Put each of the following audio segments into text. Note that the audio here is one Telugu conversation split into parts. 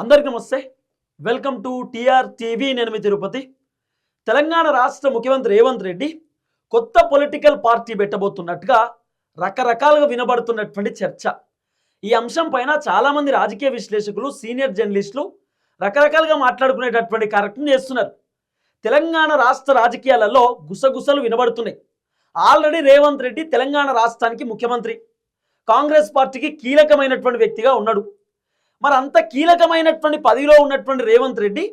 అందరికీ నమస్తే. Welcome to TR TV. నేను మీ తిరుపతి. తెలంగాణ రాష్ట్ర ముఖ్యమంత్రి రేవంత్ రెడ్డి కొత్త పొలిటికల్ పార్టీ పెట్టబోతున్నట్టుగా రకరకాలుగా వినబడుతున్నటువంటి చర్చ. ఈ అంశం పైన చాలామంది రాజకీయ విశ్లేషకులు సీనియర్ జర్నలిస్టులు రకరకాలుగా మాట్లాడుకునేటటువంటి కార్యక్రమం చేస్తున్నారు. తెలంగాణ రాష్ట్ర రాజకీయాలలో గుసగుసలు వినబడుతున్నాయి. ఆల్రెడీ రేవంత్ రెడ్డి తెలంగాణ రాష్ట్రానికి ముఖ్యమంత్రి. కాంగ్రెస్ పార్టీకి కీలకమైనటువంటి వ్యక్తిగా ఉన్నాడు. మరి అంత కీలకమైనటువంటి పదవిలో ఉన్నటువంటి రేవంత్ రెడ్డి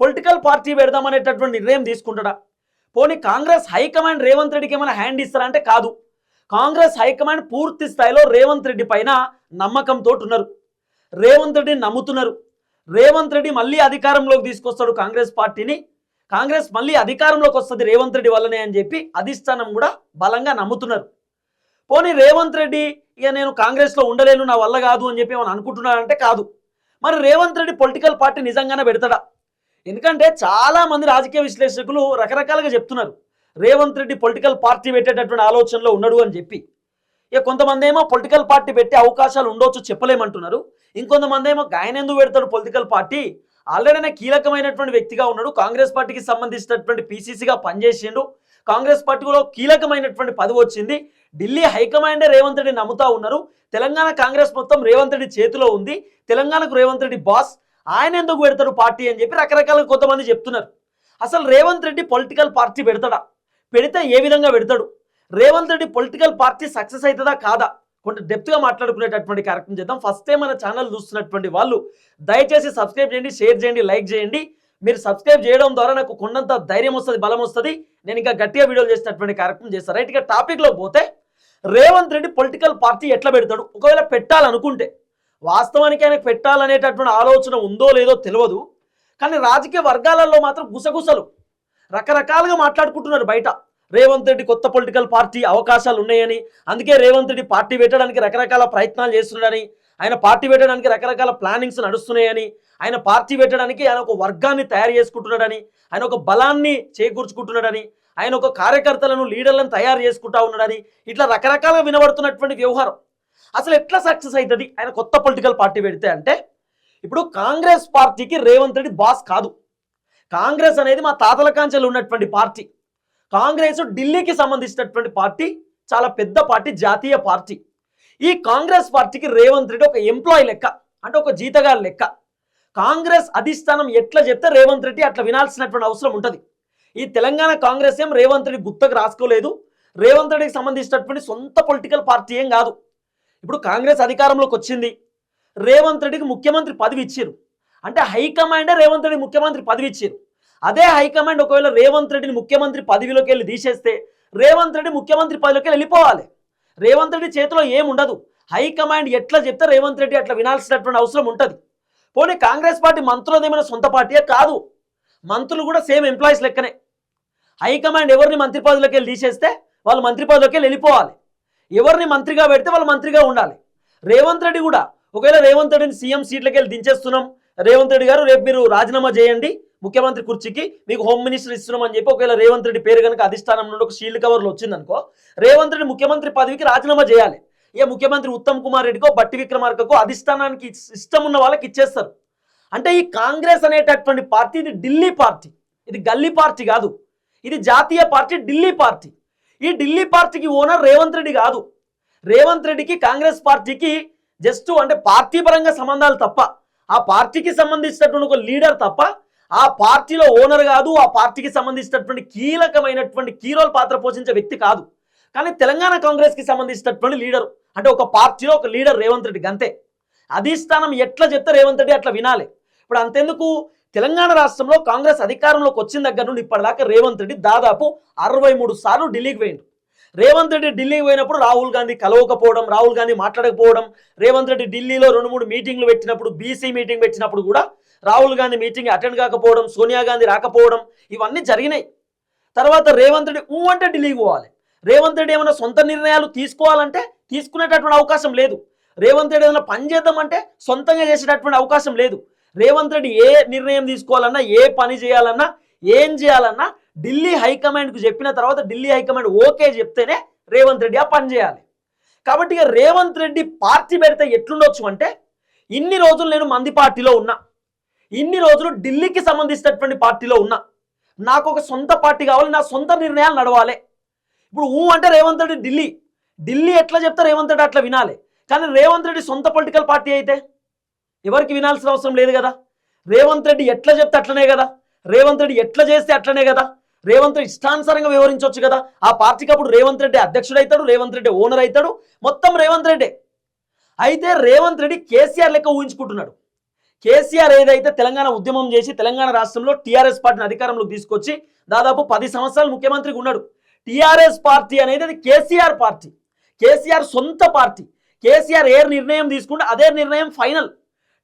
పొలిటికల్ పార్టీ పెడదామనేటటువంటి నిర్ణయం తీసుకుంటాడా? పోనీ కాంగ్రెస్ హైకమాండ్ రేవంత్ రెడ్డికి ఏమైనా హ్యాండ్ ఇస్తారా అంటే కాదు. కాంగ్రెస్ హైకమాండ్ పూర్తి స్థాయిలో రేవంత్ రెడ్డి పైన నమ్మకంతో ఉన్నారు రేవంత్ రెడ్డిని నమ్ముతున్నారు. రేవంత్ రెడ్డి మళ్ళీ అధికారంలోకి తీసుకొస్తాడు కాంగ్రెస్ పార్టీని. కాంగ్రెస్ మళ్ళీ అధికారంలోకి వస్తుంది రేవంత్ రెడ్డి వల్లనే అని చెప్పి అధిష్టానం కూడా బలంగా నమ్ముతున్నారు. పోనీ రేవంత్ రెడ్డి ఇక నేను కాంగ్రెస్లో ఉండలేను నా వల్ల కాదు అని చెప్పి ఏమైనా అనుకుంటున్నాడంటే కాదు. మరి రేవంత్ రెడ్డి పొలిటికల్ పార్టీ నిజంగానే పెడతాడా? ఎందుకంటే చాలామంది రాజకీయ విశ్లేషకులు రకరకాలుగా చెప్తున్నారు రేవంత్ రెడ్డి పొలిటికల్ పార్టీ పెట్టేటటువంటి ఆలోచనలో ఉన్నాడు అని చెప్పి. ఇక కొంతమంది ఏమో పొలిటికల్ పార్టీ పెట్టే అవకాశాలు ఉండొచ్చు చెప్పలేమంటున్నారు. ఇంకొంతమంది ఏమో ఆయన ఎందుకు పెడతాడు పొలిటికల్ పార్టీ? ఆల్రెడీ ఆయన కీలకమైనటువంటి వ్యక్తిగా ఉన్నాడు. కాంగ్రెస్ పార్టీకి సంబంధించినటువంటి పీసీసీగా పనిచేసిండు. కాంగ్రెస్ పార్టీలో కీలకమైనటువంటి పదవి వచ్చింది. ఢిల్లీ హైకమాండే రేవంత్ రెడ్డి నమ్ముతా ఉన్నారు. తెలంగాణ కాంగ్రెస్ మొత్తం రేవంత్ రెడ్డి చేతిలో ఉంది. తెలంగాణకు రేవంత్ రెడ్డి బాస్. ఆయన ఎందుకు పెడతాడు పార్టీ అని చెప్పి రకరకాల కొంతమంది చెప్తున్నారు. అసలు రేవంత్ రెడ్డి పొలిటికల్ పార్టీ పెడతాడా? పెడితే ఏ విధంగా పెడతాడు? Revanth Reddy political party success అవుతుందా కాదా? కొంత డెప్త్గా మాట్లాడుకునేటటువంటి కార్యక్రమం చేద్దాం. ఫస్ట్ టైం మన ఛానల్ చూస్తున్నటువంటి వాళ్ళు దయచేసి సబ్స్క్రైబ్ చేయండి షేర్ చేయండి లైక్ చేయండి. మీరు సబ్స్క్రైబ్ చేయడం ద్వారా నాకు కొండంత ధైర్యం వస్తుంది బలం వస్తుంది. నేను ఇంకా గట్టిగా వీడియోలు చేసినటువంటి కార్యక్రమం చేస్తాను రైట్ ఇక టాపిక్లో పోతే రేవంత్ రెడ్డి పొలిటికల్ పార్టీ ఎట్లా పెడతాడు? ఒకవేళ పెట్టాలనుకుంటే. వాస్తవానికి ఆయనకు పెట్టాలనేటటువంటి ఆలోచన ఉందో లేదో తెలియదు. కానీ రాజకీయ వర్గాలలో మాత్రం గుసగుసలు. రకరకాలుగా మాట్లాడుకుంటున్నారు బయట. రేవంత్ రెడ్డి కొత్త పొలిటికల్ పార్టీ అవకాశాలు ఉన్నాయని అందుకే రేవంత్ రెడ్డి పార్టీ పెట్టడానికి రకరకాల ప్రయత్నాలు చేస్తున్నాడని ఆయన పార్టీ పెట్టడానికి రకరకాల ప్లానింగ్స్ నడుస్తున్నాయని ఆయన పార్టీ పెట్టడానికి ఆయన ఒక వర్గాన్ని తయారు చేసుకుంటున్నాడని ఆయన ఒక బలాన్ని చేకూర్చుకుంటున్నాడని ఆయన ఒక కార్యకర్తలను లీడర్లను తయారు చేసుకుంటా ఉన్నాడని ఇట్లా రకరకాలుగా వినబడుతున్నటువంటి వ్యవహారం. అసలు ఎట్లా సక్సెస్ అవుతుంది ఆయన కొత్త పొలిటికల్ పార్టీ పెడితే అంటే ఇప్పుడు కాంగ్రెస్ పార్టీకి రేవంత్ రెడ్డి బాస్ కాదు. కాంగ్రెస్ అనేది మా తాతల కాంచెలు ఉన్నటువంటి పార్టీ. కాంగ్రెస్ ఢిల్లీకి సంబంధించినటువంటి పార్టీ చాలా పెద్ద పార్టీ జాతీయ పార్టీ. ఈ కాంగ్రెస్ పార్టీకి రేవంత్ రెడ్డి ఒక ఎంప్లాయీ లెక్క అంటే ఒక జీతగాడు లెక్క. కాంగ్రెస్ అధిష్టానం ఎట్లా చెప్తే రేవంత్ రెడ్డి అట్లా వినాల్సినటువంటి అవసరం ఉంటుంది. ఈ తెలంగాణ కాంగ్రెస్ ఏం రేవంత్ రెడ్డి గుత్తకు రాసుకోలేదు. రేవంత్ రెడ్డికి సంబంధించినటువంటి సొంత పొలిటికల్ పార్టీ ఏం కాదు. ఇప్పుడు కాంగ్రెస్ అధికారంలోకి వచ్చింది. రేవంత్ రెడ్డికి ముఖ్యమంత్రి పదవి ఇచ్చారు. అంటే హైకమాండే రేవంత్ రెడ్డి ముఖ్యమంత్రి పదవి ఇచ్చారు. అదే హైకమాండ్ ఒకవేళ రేవంత్ రెడ్డిని ముఖ్యమంత్రి పదవిలోకి వెళ్ళి తీసేస్తే రేవంత్ రెడ్డి ముఖ్యమంత్రి పదవిలోకి వెళ్ళిపోవాలి. రేవంత్ రెడ్డి చేతిలో ఏముండదు హైకమాండ్ ఎట్లా చెప్తే రేవంత్ రెడ్డి అట్లా వినాల్సినటువంటి అవసరం ఉంటుంది. పోనీ కాంగ్రెస్ పార్టీ మంత్రులదేమైనా సొంత పార్టీయే కాదు. మంత్రులు కూడా సేమ్ ఎంప్లాయీస్ లెక్కనే. హైకమాండ్ ఎవరిని మంత్రి పదవిలోకి వెళ్ళి తీసేస్తే వాళ్ళు మంత్రి పదవిలోకి వెళ్ళి వెళ్ళిపోవాలి. ఎవరిని మంత్రిగా పెడితే వాళ్ళు మంత్రిగా ఉండాలి. రేవంత్ రెడ్డి కూడా ఒకవేళ రేవంత్ రెడ్డిని సీఎం సీట్లకి వెళ్ళి దించేస్తున్నాం రేవంత్ రెడ్డి గారు రేపు మీరు రాజీనామా చేయండి ముఖ్యమంత్రి కుర్చీకి మీకు హోమ్ మినిస్టర్ ఇస్తున్నాం అని చెప్పి ఒకవేళ రేవంత్ రెడ్డి పేరు కనుక అధిష్టానం నుండి ఒక షీల్డ్ కవర్లో వచ్చిందనుకో రేవంత్ రెడ్డి ముఖ్యమంత్రి పదవికి రాజీనామా చేయాలి. ఇక ముఖ్యమంత్రి ఉత్తమ్ కుమార్ రెడ్డికో బట్టి విక్రమార్కకో అధిష్టానానికి ఇష్టం ఉన్న వాళ్ళకి ఇచ్చేస్తారు. అంటే ఈ కాంగ్రెస్ అనేటటువంటి పార్టీ ఇది ఢిల్లీ పార్టీ. ఇది గల్లీ పార్టీ కాదు. ఇది జాతీయ పార్టీ ఢిల్లీ పార్టీ. ఈ ఢిల్లీ పార్టీకి ఓనర్ రేవంత్ రెడ్డి కాదు. రేవంత్ రెడ్డికి కాంగ్రెస్ పార్టీకి జస్ట్ అంటే పార్టీ పరంగా సంబంధాలు తప్ప ఆ పార్టీకి సంబంధించినటువంటి ఒక లీడర్ తప్ప ఆ పార్టీలో ఓనర్ కాదు ఆ పార్టీకి సంబంధించినటువంటి కీలకమైనటువంటి కీరోల్ పాత్ర పోషించే వ్యక్తి కాదు. కానీ తెలంగాణ కాంగ్రెస్కి సంబంధించినటువంటి లీడర్ అంటే ఒక పార్టీలో ఒక లీడర్ రేవంత్ రెడ్డి అంతే. అధిష్టానం ఎట్లా చెప్తే రేవంత్ రెడ్డి అట్లా వినాలి. ఇప్పుడు అంతెందుకు? తెలంగాణ రాష్ట్రంలో కాంగ్రెస్ అధికారంలోకి వచ్చిన దగ్గర నుండి ఇప్పటిదాకా రేవంత్ రెడ్డి దాదాపు అరవై మూడు సార్లు ఢిల్లీకి పోయిండు. రేవంత్ రెడ్డి ఢిల్లీకి పోయినప్పుడు రాహుల్ గాంధీ కలవకపోవడం రాహుల్ గాంధీ మాట్లాడకపోవడం రేవంత్ రెడ్డి ఢిల్లీలో రెండు మూడు మీటింగ్లు పెట్టినప్పుడు బీసీ మీటింగ్ పెట్టినప్పుడు కూడా రాహుల్ గాంధీ మీటింగ్ అటెండ్ కాకపోవడం సోనియా గాంధీ రాకపోవడం ఇవన్నీ జరిగినాయి. తర్వాత రేవంత్ రెడ్డి ఊ అంటే ఢిల్లీకి పోవాలి. రేవంత్ రెడ్డి ఏమైనా సొంత నిర్ణయాలు తీసుకోవాలంటే తీసుకునేటటువంటి అవకాశం లేదు. రేవంత్ రెడ్డి ఏదైనా పని చేద్దామంటే సొంతంగా చేసేటటువంటి అవకాశం లేదు. రేవంత్ రెడ్డి ఏ నిర్ణయం తీసుకోవాలన్నా ఏ పని చేయాలన్నా ఏం చేయాలన్నా ఢిల్లీ హైకమాండ్కు చెప్పిన తర్వాత ఢిల్లీ హైకమాండ్ ఓకే చెప్తేనే రేవంత్ రెడ్డి ఆ పని చేయాలి. కాబట్టి ఇక రేవంత్ రెడ్డి పార్టీ పెడితే ఎట్లుండొచ్చు అంటే ఇన్ని రోజులు నేను మంది పార్టీలో ఉన్నా ఇన్ని రోజులు ఢిల్లీకి సంబంధించినటువంటి పార్టీలో ఉన్నా నాకు ఒక సొంత పార్టీ కావాలి నా సొంత నిర్ణయాలు నడవాలి. ఇప్పుడు ఊ అంటే రేవంత్ రెడ్డి ఢిల్లీ. ఢిల్లీ ఎట్లా చెప్తే రేవంత్ రెడ్డి అట్లా వినాలి. కానీ రేవంత్ రెడ్డి సొంత పొలిటికల్ పార్టీ అయితే ఎవరికి వినాల్సిన అవసరం లేదు కదా? రేవంత్ రెడ్డి ఎట్లా చెప్తే అట్లనే కదా? రేవంత్ రెడ్డి ఎట్లా చేస్తే అట్లనే కదా? రేవంత్ రెడ్డి ఇష్టానుసారంగా వివరించవచ్చు కదా? ఆ పార్టీకి అప్పుడు రేవంత్ రెడ్డి అధ్యక్షుడు అవుతాడు రేవంత్ రెడ్డి ఓనర్ అవుతాడు మొత్తం రేవంత్ రెడ్డి. అయితే రేవంత్ రెడ్డి కేసీఆర్ లెక్క ఊహించుకుంటున్నాడు. కేసీఆర్ ఏదైతే తెలంగాణ ఉద్యమం చేసి తెలంగాణ రాష్ట్రంలో టీఆర్ఎస్ పార్టీని అధికారంలోకి తీసుకొచ్చి దాదాపు పది సంవత్సరాలు ముఖ్యమంత్రిగా ఉన్నాడు. టీఆర్ఎస్ పార్టీ అనేది అది కేసీఆర్ పార్టీ. కేసీఆర్ సొంత పార్టీ. కేసీఆర్ ఏ నిర్ణయం తీసుకుంటే అదే నిర్ణయం ఫైనల్.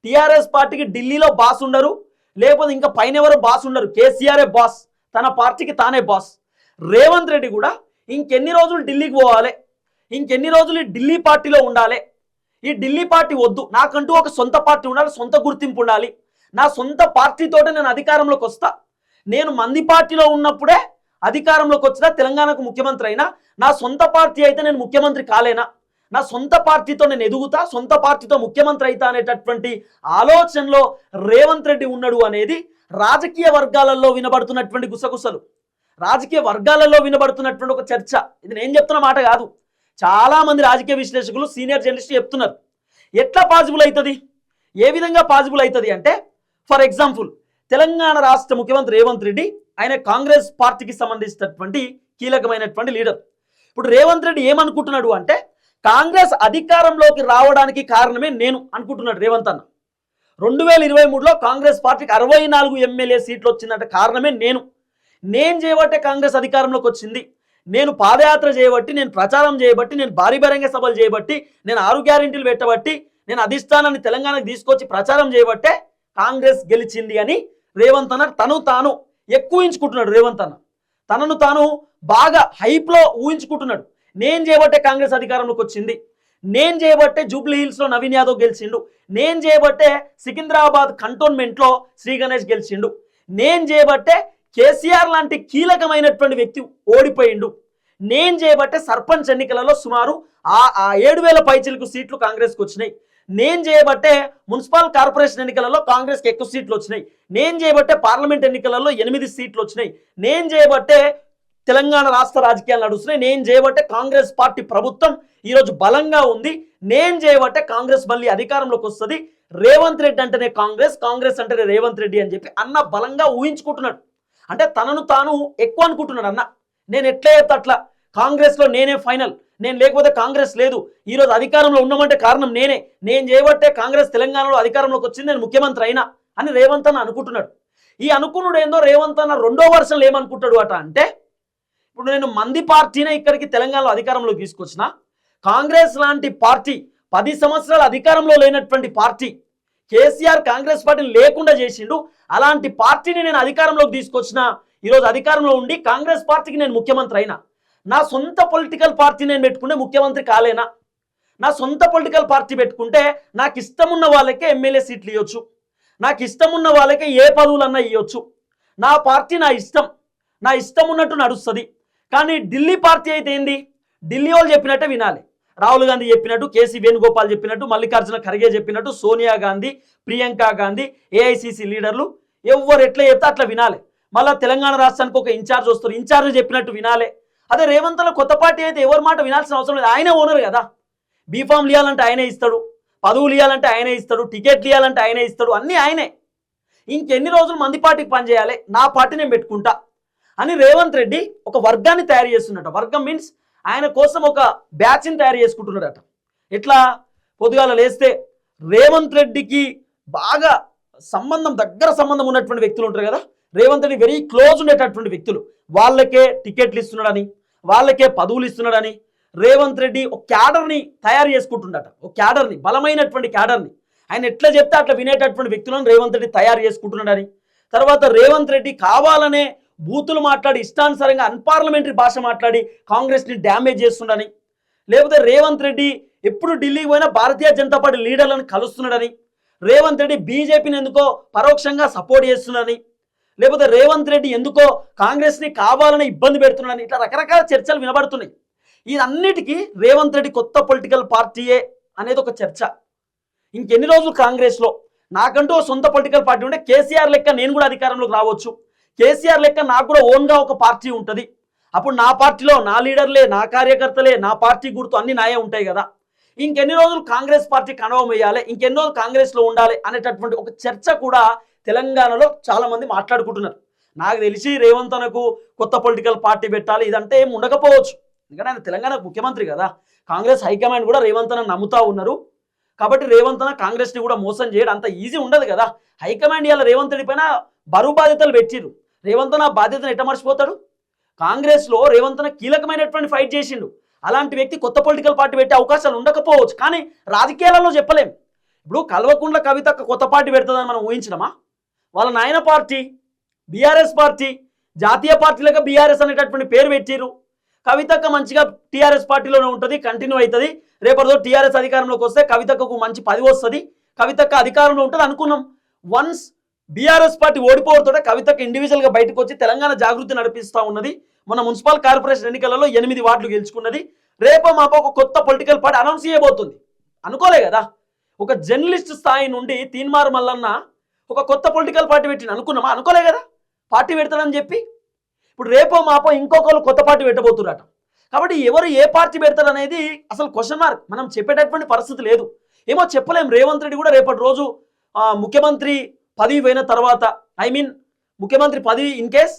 టీఆర్ఎస్ పార్టీకి ఢిల్లీలో బాస్ ఉండరు లేకపోతే ఇంకా పైన ఎవరు బాస్ ఉండరు? కేసీఆరే బాస్ తన పార్టీకి తానే బాస్ రేవంత్ రెడ్డి కూడా ఇంకెన్ని రోజులు ఢిల్లీకి పోవాలి? ఇంకెన్ని రోజులు ఈ ఢిల్లీ పార్టీలో ఉండాలి? ఈ ఢిల్లీ పార్టీ వద్దు. నాకంటూ ఒక సొంత పార్టీ ఉండాలి సొంత గుర్తింపు ఉండాలి. నా సొంత పార్టీతోటే నేను అధికారంలోకి వస్తా. నేను మంది పార్టీలో ఉన్నప్పుడే అధికారంలోకి వచ్చినా తెలంగాణకు ముఖ్యమంత్రి అయినా నా సొంత పార్టీ అయితే నేను ముఖ్యమంత్రి కాలేనా? నా సొంత పార్టీతో నేను ఎదుగుతా సొంత పార్టీతో ముఖ్యమంత్రి అవుతా అనేటటువంటి ఆలోచనలో రేవంత్ రెడ్డి ఉన్నాడు అనేది రాజకీయ వర్గాలలో వినబడుతున్నటువంటి గుసగుసలు. రాజకీయ వర్గాలలో వినబడుతున్నటువంటి ఒక చర్చ. ఇది నేను చెప్తున్న మాట కాదు. చాలా మంది రాజకీయ విశ్లేషకులు సీనియర్ జర్నలిస్ట్ చెప్తున్నారు. ఎట్లా పాజిబుల్ అవుతుంది ఏ విధంగా పాజిబుల్ అవుతుంది అంటే ఫర్ ఎగ్జాంపుల్ తెలంగాణ రాష్ట్ర ముఖ్యమంత్రి రేవంత్ రెడ్డి ఆయన కాంగ్రెస్ పార్టీకి సంబంధించినటువంటి కీలకమైనటువంటి లీడర్. ఇప్పుడు రేవంత్ రెడ్డి ఏమనుకుంటున్నాడు అంటే కాంగ్రెస్ అధికారంలోకి రావడానికి కారణమే నేను అనుకుంటున్నాడు రేవంత్ అన్న. రెండు వేల ఇరవై మూడులో కాంగ్రెస్ పార్టీకి అరవై నాలుగు ఎమ్మెల్యే సీట్లు వచ్చిందంటే కారణమే నేను. నేను చేయబట్టే కాంగ్రెస్ అధికారంలోకి వచ్చింది. నేను పాదయాత్ర చేయబట్టి నేను ప్రచారం చేయబట్టి నేను భారీ బహిరంగ సభలు చేయబట్టి నేను ఆరు గ్యారెంటీలు పెట్టబట్టి నేను అధిష్టానాన్ని తెలంగాణకు తీసుకొచ్చి ప్రచారం చేయబట్టే కాంగ్రెస్ గెలిచింది అని రేవంత్ అన్న తను తాను ఎక్కువ ఊహించుకుంటున్నాడు రేవంత్ అన్న. తనను తాను బాగా హైప్లో ఊహించుకుంటున్నాడు. నేను చేయబట్టే కాంగ్రెస్ అధికారంలోకి వచ్చింది. నేను చేయబట్టే జూబ్లీ హిల్స్లో నవీన్ యాదవ్ గెలిచిండు. నేను చేయబట్టే సికింద్రాబాద్ కంటోన్మెంట్లో శ్రీ గణేష్ గెలిచిండు. నేను చేయబట్టే కేసీఆర్ లాంటి కీలకమైనటువంటి వ్యక్తి ఓడిపోయిండు. నేను చేయబట్టే సర్పంచ్ ఎన్నికలలో సుమారు ఆ ఆ ఏడు వేల పైచిలకు సీట్లు కాంగ్రెస్కి వచ్చినాయి. నేను చేయబట్టే మున్సిపల్ కార్పొరేషన్ ఎన్నికలలో కాంగ్రెస్కి ఎక్కువ సీట్లు వచ్చినాయి. నేను చేయబట్టే పార్లమెంట్ ఎన్నికలలో ఎనిమిది సీట్లు వచ్చినాయి. నేను చేయబట్టే తెలంగాణ రాష్ట్ర రాజకీయాలు నడుస్తున్నాయి. నేను చేయబట్టే కాంగ్రెస్ పార్టీ ప్రభుత్వం ఈరోజు బలంగా ఉంది. నేను చేయబట్టే కాంగ్రెస్ మళ్ళీ అధికారంలోకి వస్తుంది. రేవంత్ రెడ్డి అంటేనే కాంగ్రెస్ కాంగ్రెస్ అంటేనే రేవంత్ రెడ్డి అని చెప్పి అన్న బలంగా ఊహించుకుంటున్నాడు. అంటే తనను తాను ఎక్కువ అనుకుంటున్నాడు అన్న. నేను ఎట్లా చెప్తా అట్లా. కాంగ్రెస్లో నేనే ఫైనల్. నేను లేకపోతే కాంగ్రెస్ లేదు. ఈరోజు అధికారంలో ఉన్నామంటే కారణం నేనే. నేను చేయబట్టే కాంగ్రెస్ తెలంగాణలో అధికారంలోకి వచ్చింది నేను ముఖ్యమంత్రి అయినా అని రేవంత్ అన్న అనుకుంటున్నాడు. ఈ అనుకున్నాడు ఏందో రేవంత్ అన్న రెండో వర్షంలో ఏమనుకుంటాడు అట అంటే ఇప్పుడు నేను మంది పార్టీనే ఇక్కడికి తెలంగాణలో అధికారంలోకి తీసుకొచ్చిన. కాంగ్రెస్ లాంటి పార్టీ పది సంవత్సరాల అధికారంలో లేనటువంటి పార్టీ కేసీఆర్ కాంగ్రెస్ పార్టీని లేకుండా చేసిండు. అలాంటి పార్టీని నేను అధికారంలోకి తీసుకొచ్చిన. ఈరోజు అధికారంలో ఉండి కాంగ్రెస్ పార్టీకి నేను ముఖ్యమంత్రి అయినా. నా సొంత పొలిటికల్ పార్టీ నేను పెట్టుకుంటే ముఖ్యమంత్రి కాలేనా? నా సొంత పొలిటికల్ పార్టీ పెట్టుకుంటే నాకు ఇష్టం ఉన్న వాళ్ళకే ఎమ్మెల్యే సీట్లు ఇవ్వచ్చు. నాకు ఇష్టం ఉన్న వాళ్ళకే ఏ పదవులన్నా ఇవ్వచ్చు. నా పార్టీ నా ఇష్టం. నా ఇష్టం ఉన్నట్టు నడుస్తుంది. కానీ ఢిల్లీ పార్టీ అయితే ఏంది? ఢిల్లీ వాళ్ళు చెప్పినట్టే వినాలి. రాహుల్ గాంధీ చెప్పినట్టు కేసీ వేణుగోపాల్ చెప్పినట్టు మల్లికార్జున ఖర్గే చెప్పినట్టు సోనియా గాంధీ ప్రియాంక గాంధీ ఏఐసిసి లీడర్లు ఎవరు ఎట్లా చెప్తే అట్లా వినాలి. మళ్ళీ తెలంగాణ రాష్ట్రానికి ఒక ఇన్ఛార్జ్ వస్తారు ఇన్ఛార్జ్ చెప్పినట్టు వినాలి. అదే రేవంత్లో కొత్త పార్టీ అయితే ఎవరి మాట వినాల్సిన అవసరం లేదు. ఆయనే ఓనర్ కదా. బీఫామ్ ఇవ్వాలంటే ఆయనే ఇస్తాడు పదవులు ఇవ్వాలంటే ఆయనే ఇస్తాడు టికెట్లు ఇవ్వాలంటే ఆయనే ఇస్తాడు అన్నీ ఆయనే. ఇంకెన్ని రోజులు మంది పార్టీకి పనిచేయాలి? నా పార్టీ నేను పెట్టుకుంటా. అని రేవంత్ రెడ్డి ఒక వర్గాన్ని తయారు చేస్తున్నట్ట వర్గం మీన్స్ ఆయన కోసం ఒక బ్యాచ్ని తయారు చేసుకుంటున్నాడట. ఎట్లా? పొద్దుగాల లేస్తే రేవంత్ రెడ్డికి బాగా సంబంధం దగ్గర సంబంధం ఉన్నటువంటి వ్యక్తులు ఉంటారు కదా. రేవంత్ రెడ్డి వెరీ క్లోజ్ ఉండేటటువంటి వ్యక్తులు. వాళ్ళకే టికెట్లు ఇస్తున్నాడని వాళ్ళకే పదవులు ఇస్తున్నాడని రేవంత్ రెడ్డి ఒక క్యాడర్ని తయారు చేసుకుంటుండట. ఒక క్యాడర్ని బలమైనటువంటి క్యాడర్ని. ఆయన ఎట్లా చెప్తే అట్లా వినేటటువంటి వ్యక్తులను రేవంత్ రెడ్డి తయారు చేసుకుంటున్నాడని. తర్వాత రేవంత్ రెడ్డి కావాలనే బూతులు మాట్లాడి ఇష్టానుసారంగా అన్పార్లమెంటరీ భాష మాట్లాడి కాంగ్రెస్ని డ్యామేజ్ చేస్తుండని లేకపోతే రేవంత్ రెడ్డి ఎప్పుడు ఢిల్లీకి పోయినా భారతీయ జనతా పార్టీ లీడర్లను కలుస్తున్నాడని రేవంత్ రెడ్డి బీజేపీని ఎందుకో పరోక్షంగా సపోర్ట్ చేస్తున్నాడని లేకపోతే రేవంత్ రెడ్డి ఎందుకో కాంగ్రెస్ని కావాలని ఇబ్బంది పెడుతున్నాడని ఇట్లా రకరకాల చర్చలు వినబడుతున్నాయి. ఇదన్నిటికీ రేవంత్ రెడ్డి కొత్త పొలిటికల్ పార్టీయే అనేది ఒక చర్చ. ఇంకెన్ని రోజులు కాంగ్రెస్లో? నాకంటూ ఓ సొంత పొలిటికల్ పార్టీ ఉంటే కేసీఆర్ లెక్క నేను కూడా అధికారంలోకి రావచ్చు. కేసీఆర్ లెక్క నాకు కూడా ఓన్గా ఒక పార్టీ ఉంటుంది. అప్పుడు నా పార్టీలో నా లీడర్లే నా కార్యకర్తలే నా పార్టీ గుర్తు అన్ని నాయే ఉంటాయి కదా. ఇంకెన్ని రోజులు కాంగ్రెస్ పార్టీ కనవం వేయాలి ఇంకెన్ని రోజులు కాంగ్రెస్లో ఉండాలి అనేటటువంటి ఒక చర్చ కూడా తెలంగాణలో చాలామంది మాట్లాడుకుంటున్నారు. నాకు తెలిసి రేవంత్ అనకు కొత్త పొలిటికల్ పార్టీ పెట్టాలి ఇదంటే ఏం ఉండకపోవచ్చు. ఎందుకంటే ఆయన తెలంగాణ ముఖ్యమంత్రి కదా. కాంగ్రెస్ హైకమాండ్ కూడా రేవంత్ నమ్ముతా ఉన్నారు. కాబట్టి రేవంత్ అన్న కాంగ్రెస్ని కూడా మోసం చేయడం అంత ఈజీ ఉండదు కదా. హైకమాండ్ ఇలా రేవంత్ రెడ్డి పైన బరువు బాధ్యతలు పెట్టిరు రేవంత్ నా బాధ్యతను ఎట్ట మర్చిపోతాడు? కాంగ్రెస్లో రేవంత్న కీలకమైనటువంటి ఫైట్ చేసిండు. అలాంటి వ్యక్తి కొత్త పొలిటికల్ పార్టీ పెట్టే అవకాశాలు ఉండకపోవచ్చు కానీ రాజకీయాలలో చెప్పలేం. ఇప్పుడు కల్వకుండ్ల కవిత కొత్త పార్టీ పెడుతుందని మనం ఊహించడమా వాళ్ళ నాయన పార్టీ బీఆర్ఎస్ పార్టీ జాతీయ పార్టీలకు బీఆర్ఎస్ అనేటటువంటి పేరు పెట్టిరు కవితక్క మంచిగా టీఆర్ఎస్ పార్టీలోనే ఉంటుంది కంటిన్యూ అవుతుంది. రేపటితో టీఆర్ఎస్ అధికారంలోకి వస్తే కవితకు మంచి పది వస్తుంది. కవితక్క అధికారంలో ఉంటుంది అనుకున్నాం. వన్స్ బీఆర్ఎస్ పార్టీ ఓడిపోవడంతో కవితకు ఇండివిజువల్గా బయటకు వచ్చి తెలంగాణ జాగృతి నడిపిస్తూ ఉన్నది. మన మున్సిపల్ కార్పొరేషన్ ఎన్నికలలో ఎనిమిది వార్డులు గెలుచుకున్నది. రేపో మాపో ఒక కొత్త పొలిటికల్ పార్టీ అనౌన్స్ చేయబోతుంది. అనుకోలే కదా. ఒక జర్నలిస్ట్ స్థాయి నుండి తీన్మార్ మల్లన్న ఒక కొత్త పొలిటికల్ పార్టీ పెట్టిన అనుకున్నామా? అనుకోలే కదా. పార్టీ పెడతాడని చెప్పి. ఇప్పుడు రేపో మాపో ఇంకొకరు కొత్త పార్టీ పెట్టబోతున్నారట. కాబట్టి ఎవరు ఏ పార్టీ పెడతారు అనేది అసలు క్వశ్చన్ మార్క్ మనం చెప్పేటటువంటి పరిస్థితి లేదు. ఏమో చెప్పలేం. రేవంత్ రెడ్డి కూడా రేపటి రోజు ముఖ్యమంత్రి పదవి పోయిన తర్వాత ఐ మీన్ ముఖ్యమంత్రి పదవి ఇన్ కేస్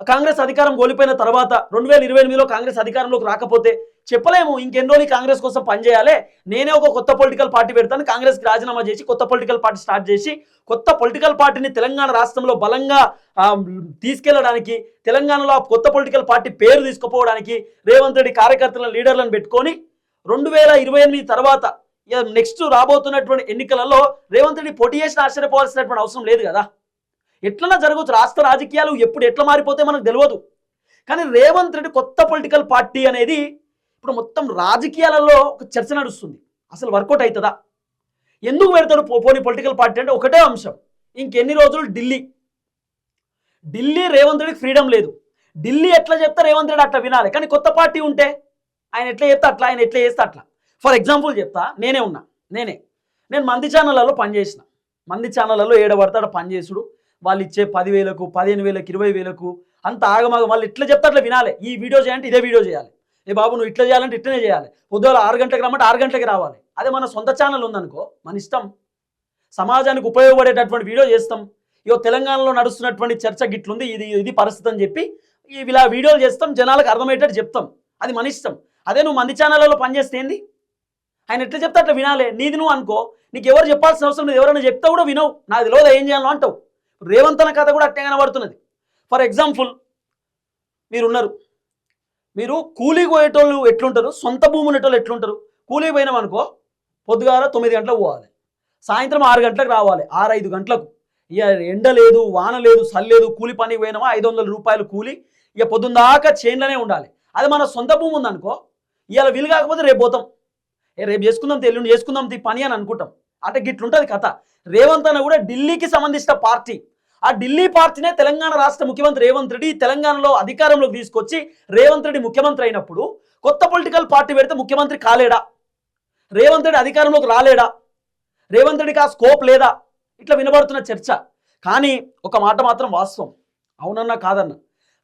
కాంగ్రెస్ అధికారం కోల్పోయిన తర్వాత రెండు వేల ఇరవై ఎనిమిదిలో కాంగ్రెస్ అధికారంలోకి రాకపోతే చెప్పలేము ఇంకెన్ని రోజులు కాంగ్రెస్ కోసం పనిచేయాలి నేనే ఒక కొత్త పొలిటికల్ పార్టీ పెడతాను కాంగ్రెస్కి రాజీనామా చేసి కొత్త పొలిటికల్ పార్టీ స్టార్ట్ చేసి కొత్త పొలిటికల్ పార్టీని తెలంగాణ రాష్ట్రంలో బలంగా తీసుకెళ్ళడానికి తెలంగాణలో ఆ కొత్త పొలిటికల్ పార్టీ పేరు తీసుకుపోవడానికి రేవంత్ రెడ్డి కార్యకర్తలను లీడర్లను పెట్టుకొని రెండు వేల ఇరవై ఎనిమిది తర్వాత నెక్స్ట్ రాబోతున్నటువంటి ఎన్నికలలో రేవంత్ రెడ్డి పోటీ చేసిన ఆశ్చర్యపోవాల్సినటువంటి అవసరం లేదు కదా. ఎట్లన్నా జరగవచ్చు రాష్ట్ర రాజకీయాలు ఎప్పుడు ఎట్లా మారిపోతే మనకు తెలియదు. కానీ రేవంత్ రెడ్డి కొత్త పొలిటికల్ పార్టీ అనేది ఇప్పుడు మొత్తం రాజకీయాలలో ఒక చర్చ నడుస్తుంది. అసలు వర్కౌట్ అవుతుందా? ఎందుకు పెడతాడు పోనీ పొలిటికల్ పార్టీ అంటే ఒకటే అంశం. ఇంకెన్ని రోజులు ఢిల్లీ? ఢిల్లీ రేవంత్ రెడ్డికి ఫ్రీడమ్ లేదు. ఢిల్లీ ఎట్లా చెప్తే రేవంత్ రెడ్డి అట్లా వినాలి. కానీ కొత్త పార్టీ ఉంటే ఆయన ఎట్లా చెప్తే అట్లా ఆయన ఎట్లా చేస్తే అట్లా. ఫర్ ఎగ్జాంపుల్ చెప్తా నేనే ఉన్నా నేనే. నేను మంది ఛానళ్ళలో పనిచేసిన మంది ఛానళ్ళలో ఏడబడతాడు పనిచేసుడు వాళ్ళు ఇచ్చే పదివేలకు పదిహేను వేలకు ఇరవై వేలకు అంత ఆగమాగం. వాళ్ళు ఇట్లా చెప్తే అట్లా వినాలి. ఈ వీడియో చేయాలంటే ఇదే వీడియో చేయాలి. ఏ బాబు నువ్వు ఇట్లా చేయాలంటే ఇట్లనే చేయాలి. పొద్దున ఆరు గంటలకు రమ్మంటే ఆరు గంటలకి రావాలి. అదే మన సొంత ఛానల్ ఉందనుకో మన ఇష్టం. సమాజానికి ఉపయోగపడేటటువంటి వీడియో చేస్తాం. ఇగో తెలంగాణలో నడుస్తున్నటువంటి చర్చ గిట్లుంది ఇది ఇది పరిస్థితి అని చెప్పి ఇలా వీడియోలు చేస్తాం. జనాలకు అర్థమయ్యేటట్టు చెప్తాం. అది మన ఇష్టం. అదే నువ్వు మంది ఛానళ్ళలో పనిచేస్తే ఏంది? ఆయన ఎట్లా చెప్తే అట్లా వినాలే. నీది నువ్వు అనుకో. నీకు ఎవరు చెప్పాల్సిన అవసరం లేదు. ఎవరైనా చెప్తే కూడా వినవు. నాకు తెలియదు ఏం చేయాలో అంటావు. రేవంతన కథ కూడా అట్టే కనబడుతున్నది. ఫర్ ఎగ్జాంపుల్ మీరున్నారు. మీరు కూలీకి పోయేటోళ్ళు ఎట్లుంటారు? సొంత భూమి ఉండేటోళ్ళు ఎట్లుంటారు? కూలీకి పోయినాం అనుకో పొద్దుగాల తొమ్మిది గంటలకు పోవాలి. సాయంత్రం ఆరు గంటలకు రావాలి. ఆరు ఐదు గంటలకు. ఇక ఎండ లేదు వాన లేదు సల్లేదు కూలి పనికి పోయినామా? ఐదు వందల రూపాయలు కూలి. ఇక పొద్దున్న దాకా చేన్లోనే ఉండాలి. అది మన సొంత భూమి ఉందనుకో ఇవాళ వీలు కాకపోతే రేపు పోతాం. రేపు చేసుకుందాం ఎల్లుండి చేసుకుందాం ఈ పని అని అనుకుంటాం. అంటే గిట్లుంటుంది కథ. రేవంత్ అన్న కూడా ఢిల్లీకి సంబంధించిన పార్టీ. ఆ ఢిల్లీ పార్టీనే తెలంగాణ రాష్ట్ర ముఖ్యమంత్రి రేవంత్ రెడ్డి తెలంగాణలో అధికారంలోకి తీసుకొచ్చి రేవంత్ రెడ్డి ముఖ్యమంత్రి అయినప్పుడు కొత్త పొలిటికల్ పార్టీ పెడితే ముఖ్యమంత్రి కాలేడా? రేవంత్ రెడ్డి అధికారంలోకి రాలేడా? రేవంత్ రెడ్డికి ఆ స్కోప్ లేదా? ఇట్లా వినబడుతున్న చర్చ. కానీ ఒక మాట మాత్రం వాస్తవం. అవునన్నా కాదన్నా.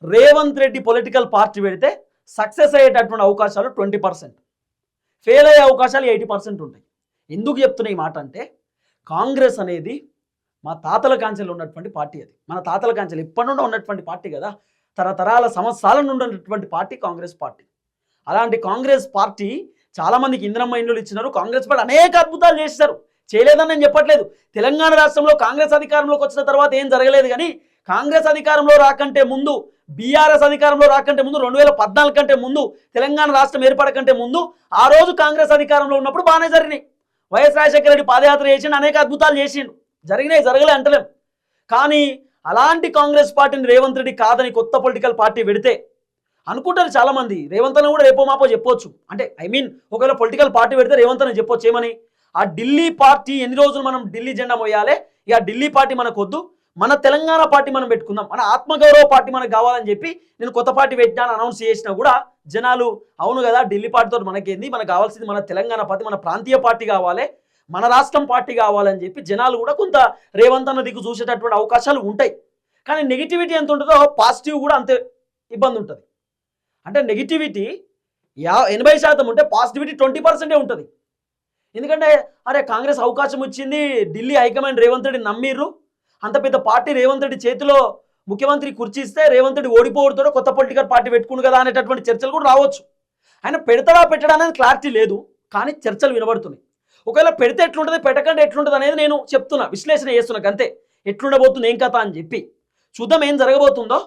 రేవంత్ రెడ్డి పొలిటికల్ పార్టీ పెడితే సక్సెస్ అయ్యేటటువంటి అవకాశాలు ట్వంటీ పర్సెంట్. ఫెయిల్ అయ్యే అవకాశాలు ఎయిటీ పర్సెంట్ ఉంటాయి. ఎందుకు చెప్తున్నాయి ఈ మాట అంటే కాంగ్రెస్ అనేది మా తాతల కాంచెలు ఉన్నటువంటి పార్టీ అది. మన తాతల కాంచెలు ఇప్పటి నుండో ఉన్నటువంటి పార్టీ కదా. తరతరాల సంవత్సరాల నుండి ఉన్నటువంటి పార్టీ కాంగ్రెస్ పార్టీ. అలాంటి కాంగ్రెస్ పార్టీ చాలామందికి ఇంద్రమ్మ ఇండ్లు ఇచ్చినారు. కాంగ్రెస్ పార్టీ అనేక అద్భుతాలు చేశారు. చేయలేదని నేను చెప్పట్లేదు. తెలంగాణ రాష్ట్రంలో కాంగ్రెస్ అధికారంలోకి వచ్చిన తర్వాత ఏం జరగలేదు కానీ కాంగ్రెస్ అధికారంలో రాకంటే ముందు బీఆర్ఎస్ అధికారంలో రాకంటే ముందు రెండు వేల పద్నాలుగు కంటే ముందు తెలంగాణ రాష్ట్రం ఏర్పడకంటే ముందు ఆ రోజు కాంగ్రెస్ అధికారంలో ఉన్నప్పుడు బాగానే జరిగినాయి. వైఎస్ రాజశేఖర రెడ్డి పాదయాత్ర చేసిండు అనేక అద్భుతాలు చేసిండు. జరిగినాయి జరగలే అంటలేం. కానీ అలాంటి కాంగ్రెస్ పార్టీని రేవంత్ రెడ్డి కాదని కొత్త పొలిటికల్ పార్టీ పెడితే అనుకుంటారు చాలామంది. రేవంత్ అన్న కూడా రేపో మాపో చెప్పొచ్చు. అంటే ఐ మీన్ ఒకవేళ పొలిటికల్ పార్టీ పెడితే రేవంత్ అన్న చెప్పొచ్చు. ఏమని? ఆ ఢిల్లీ పార్టీ ఎన్ని రోజులు మనం ఢిల్లీ జెండా మోయాలి? ఇక ఢిల్లీ పార్టీ మనకొద్దు. మన తెలంగాణ పార్టీ మనం పెట్టుకుందాం మన ఆత్మగౌరవ పార్టీ మనకు కావాలని చెప్పి నేను కొత్త పార్టీ పెట్టాను అనౌన్స్ చేసినా కూడా జనాలు అవును కదా ఢిల్లీ పార్టీతో మనకేంది? మనకు కావాల్సింది మన తెలంగాణ పార్టీ మన ప్రాంతీయ పార్టీ కావాలి మన రాష్ట్రం పార్టీ కావాలని చెప్పి జనాలు కూడా కొంత రేవంత్ అన్న దిక్కు చూసేటటువంటి అవకాశాలు ఉంటాయి. కానీ నెగిటివిటీ ఎంత ఉంటుందో పాజిటివ్ కూడా అంతే ఇబ్బంది ఉంటుంది. అంటే నెగిటివిటీ యా ఎనభై శాతం ఉంటే పాజిటివిటీ ట్వంటీ పర్సెంటే ఉంటుంది. ఎందుకంటే అరే కాంగ్రెస్ అవకాశం వచ్చింది ఢిల్లీ హైకమాండ్ రేవంత్ రెడ్డి నమ్మిర్రు. అంత పెద్ద పార్టీ రేవంత్ రెడ్డి చేతిలో ముఖ్యమంత్రి కుర్చీస్తే రేవంత్ రెడ్డి ఓడిపోవడుతాడో కొత్త పొలిటికల్ పార్టీ పెట్టుకుని కదా అనేటటువంటి చర్చలు కూడా రావచ్చు. ఆయన పెడతాడా పెట్టడా అనేది క్లారిటీ లేదు కానీ చర్చలు వినబడుతున్నాయి. ఒకవేళ పెడితే ఎట్లుంటుంది పెట్టకండి ఎట్లుంటుంది అనేది నేను చెప్తున్నా విశ్లేషణ చేస్తున్నా అంతే ఎట్లుండబోతుంది ఏం కథ అని చెప్పి. చూద్దాం ఏం జరగబోతుందో.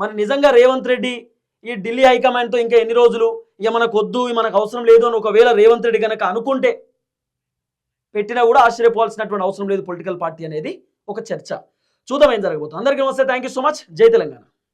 మరి నిజంగా రేవంత్ రెడ్డి ఈ ఢిల్లీ హైకమాండ్తో ఇంకా ఎన్ని రోజులు ఇక మనకు వద్దు మనకు అవసరం లేదు అని ఒకవేళ రేవంత్ రెడ్డి కనుక అనుకుంటే పెట్టినా కూడా ఆశ్చర్యపోవాల్సినటువంటి అవసరం లేదు పొలిటికల్ పార్టీ అనేది. ఒక చర్చ. చూద్దాం ఏం జరగబోతుంది. అందరికీ నమస్తే. థ్యాంక్ యూ సో మచ్ జై తెలంగాణ.